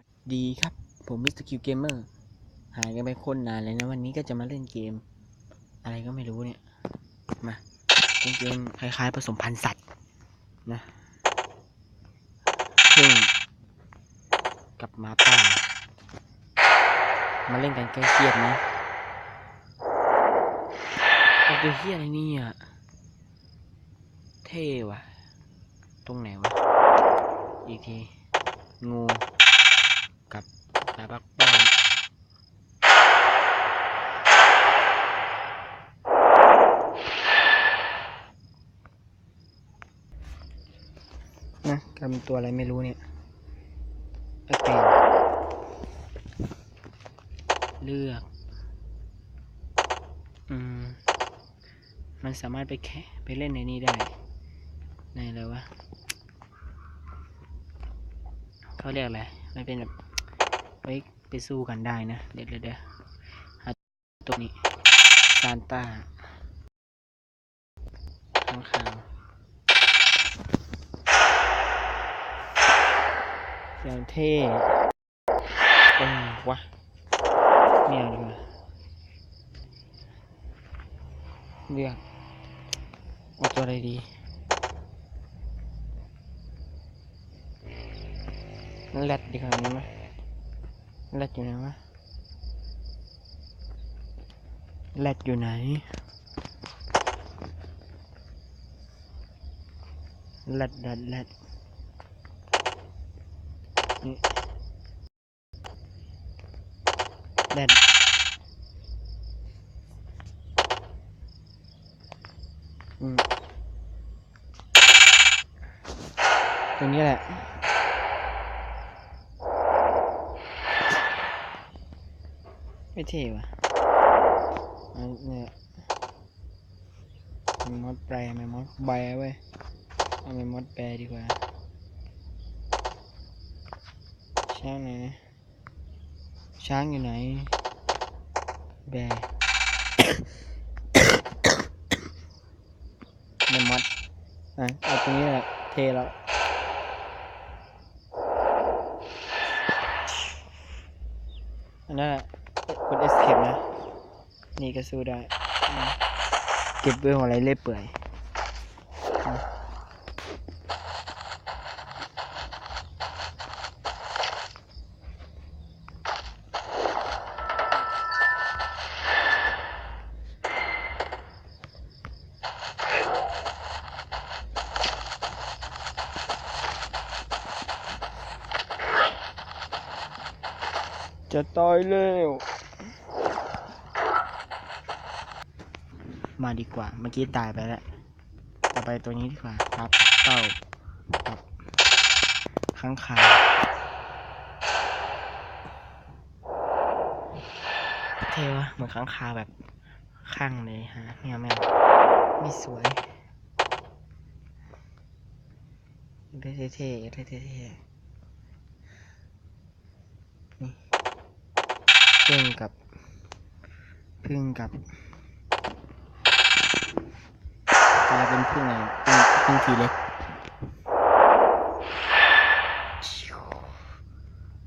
วัสดีครับ ผมมิสเตอร์คิวเกมเมอร์หายกันไปคนนานเลยนะ วันนี้ก็จะมาเล่นเกม อะไรก็ไม่รู้เนี่ย มาเป็นเกมคล้ายๆผสมพันธุ์สัตว์นะซึ่งกับมาป่า มาเล่นกันใกล้เครียดนะเอาตัวเฮียอะไรเนี่ยเท่ว่ะ ตรงไหนวะ อีกที งูาบักบ้านนะกำตัวอะไรไม่รู้เนี่ยโอเคเลือก อืม มันสามารถไปแค่ไปเล่นในนี้ได้ ในอะไรวะเขาเรียกอะไร มันเป็นแบบ ไว้ไปสู้กันได้นะ เดี๋ยวเดี๋ยวเดี๋ยวหาตัวนี้ซานต้าข้างขาวอย่างเท่เออวะไม่เอาดีกว่าเลือกเอาตัวอะไรดีแรดดีกว่านี้ไหม แรดอยู่ไหนวะแรดอยู่ไหนแรดแรดแรดนี่แรดอืมตรงนี้แหละ ไม่เท่ว่ะอันเนี่ยมีมดแปรมีมดแบเว้ยเอาเป็นมดแปรดีกว่าช้างไหนช้างอยู่ไหน แบเนมอดอะเอาตรงนี้แหละเทแล้วอันนั้นอะกด escape นะ นี่ก็สู้ได้ เก็บเรื่องอะไรเล่อยเปื่อยจะตายแล้ว มาดีกว่า เมื่อกี้ตายไปแล้วต่อไปตัวนี้ดีกว่าครับเต้ากับข้างขาเท่วะเหมือนข้างคาแบบข้างเลยฮะไม่เอาไม่ไม่สวยเท่ๆเท่ๆเท่ๆนี่พึ่งกับพึ่งกับ กลายเป็นพึ่งอะไรพึ่งทีเล็ก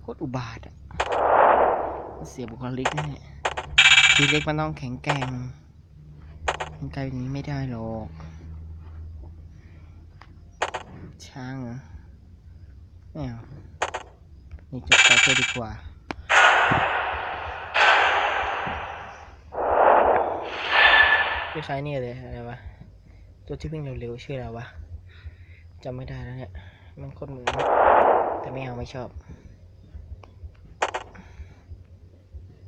โคตรอุบาทอะเสียบุคลิกแน่ทีเล็กมันต้องแข็งแกร่งมันกลายเป็นนี้ไม่ได้หรอกช้างเหรอไม่เอานี่จบไปเพื่อดีกว่าคล้ายๆนี่เลยอะไรวะ ตัวที่วิ่งเร็วๆชื่ออะไรวะจำไม่ได้แล้วเนี่ย มันโคตรเหมือนแต่ไม่เอาไม่ชอบ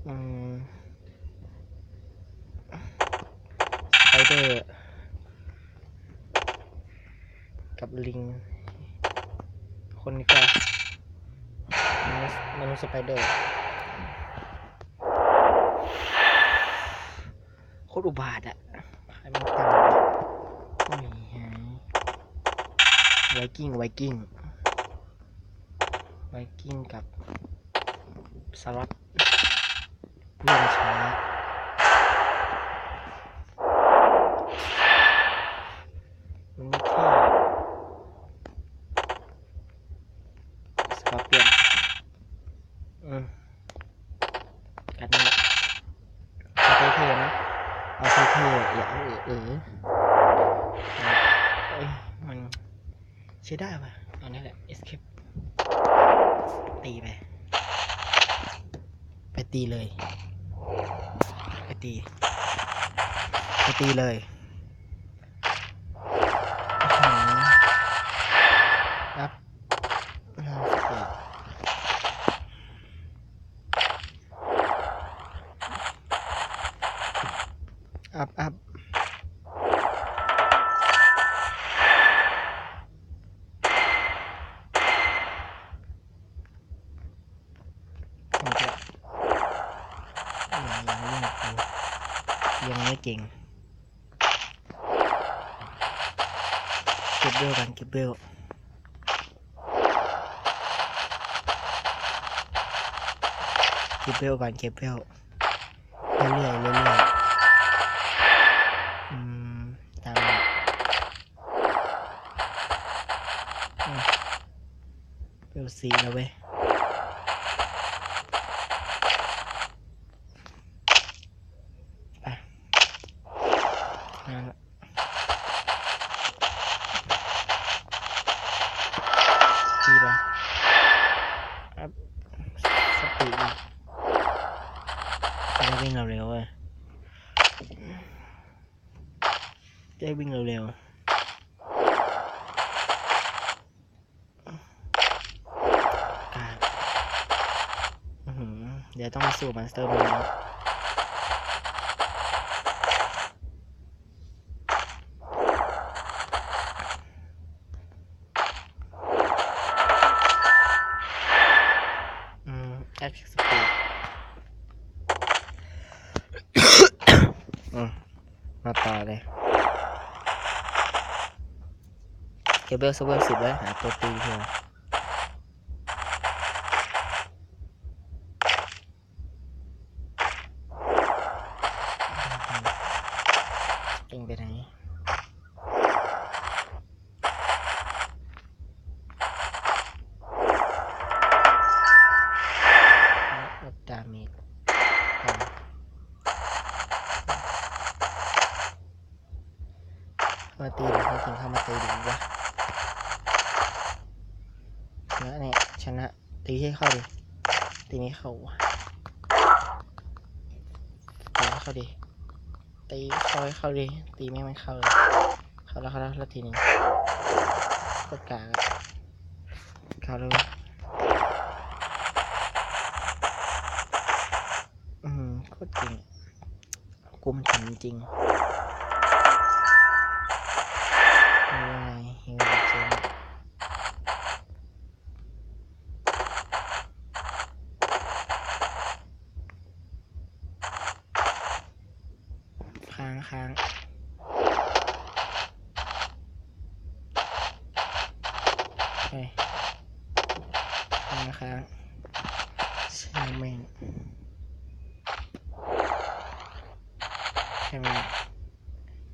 อืมสไปเดอร์กับลิง คนนี้ก็มนุษย์มนุษย์สไปเดอร์โคตรอุบาทอะ ไวกิ้งไวกิ้งไวกิ้งกับสล็อตเรื่องช้ามัเท่สล็อตเกียนอืมกันนี้เอาเท่ๆนะเอาเท่ๆอย่าเอาเออเออมัน ใช้ได้ป่ะตอนนี้แหละ escape ตีไป ไปตีเลย ไปตี ไปตีเลย ยังไม่เก่ง เก็บเบลกันเก็บเบลเก็บเบลกันเก็บเบลเรื่อยๆเรื่อยๆอืมตามนั้นอืมเบลสีแล้วเว้ย วิ่งเร็วๆเว้ยจะได้วิ่งเร็วๆเดี๋ยวต้องมาสู่มอนสเตอร์มันแล้ว อืมแอปสปีด อืมมา ต่อเลยเคเบิลสเวอร์สิบแล้วหาตัวตีเถอะเก่งไปไหน ลดดาเมจมาตีดูให้จริงเข้ามาตีดูวะชนะเนี่ยชนะ ตีให้เข้าดิตีไม่เข้าตีให้เข้าดิตีเข้าให้เข้าดิตีไม่ไม่เข้าเลยเข้าแล้วเข้าแล้วแล้วทีนึงกดกลางเข้าแล้วเว้ยอืมโคตรเก่งกูมันทำจริงๆยังไงยังไงเจ๊งค้างค้างเฮ้ยค้างค้างช่างแม่ง ใช่ไหม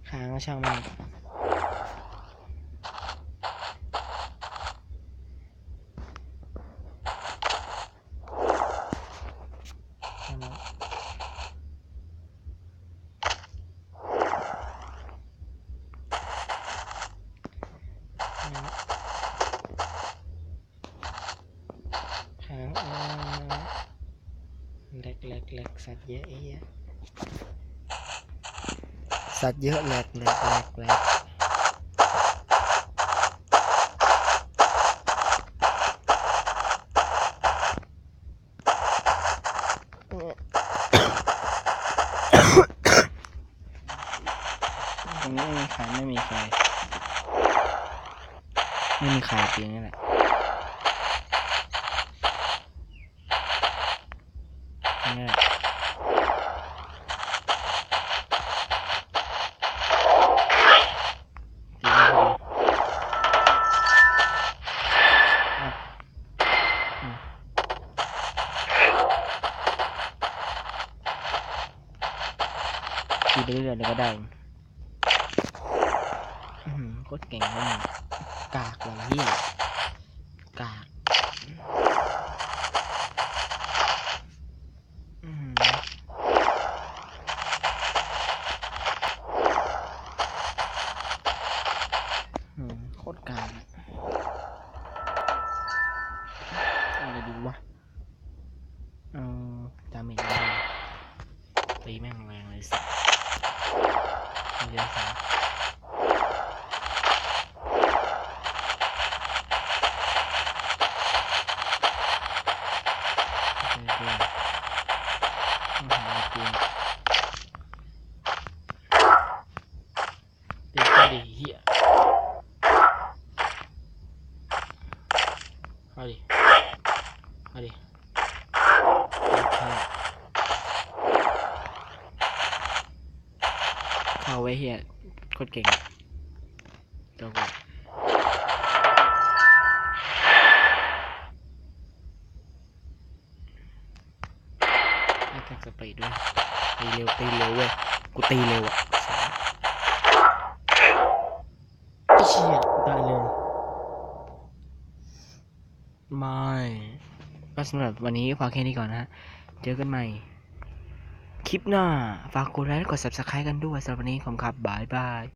ค้างก็ช่าง สัตว์เยอะไอ้เหี้ยสัตว์เยอะแหลกแหลกแหลกแหลกตรงนี้ไม่มีใครไม่มีใครไม่มีใครจริงนี่แหละ เลยก็ได้โคตรเก่งเลยกากเลยพี่กากโคตรกากอะไดีวะเออดาเมจตีแม่งแรงเลยสิ ข้าดิเข้าดิเข้า เข้าไว้เฮียโคตรเก่งตัวกูต้องสปีดด้วยตีเร็วตีเร็วเว้ยกูตีเร็วอะไอ้เชี่ยกูตายเลยไม่ก็สำหรับวันนี้พอแค่นี้ก่อนนะเจอกันใหม่ คลิปหน้า ฝากกดไลค์และกด subscribe กันด้วยสำหรับวันนี้ผมครับบายบาย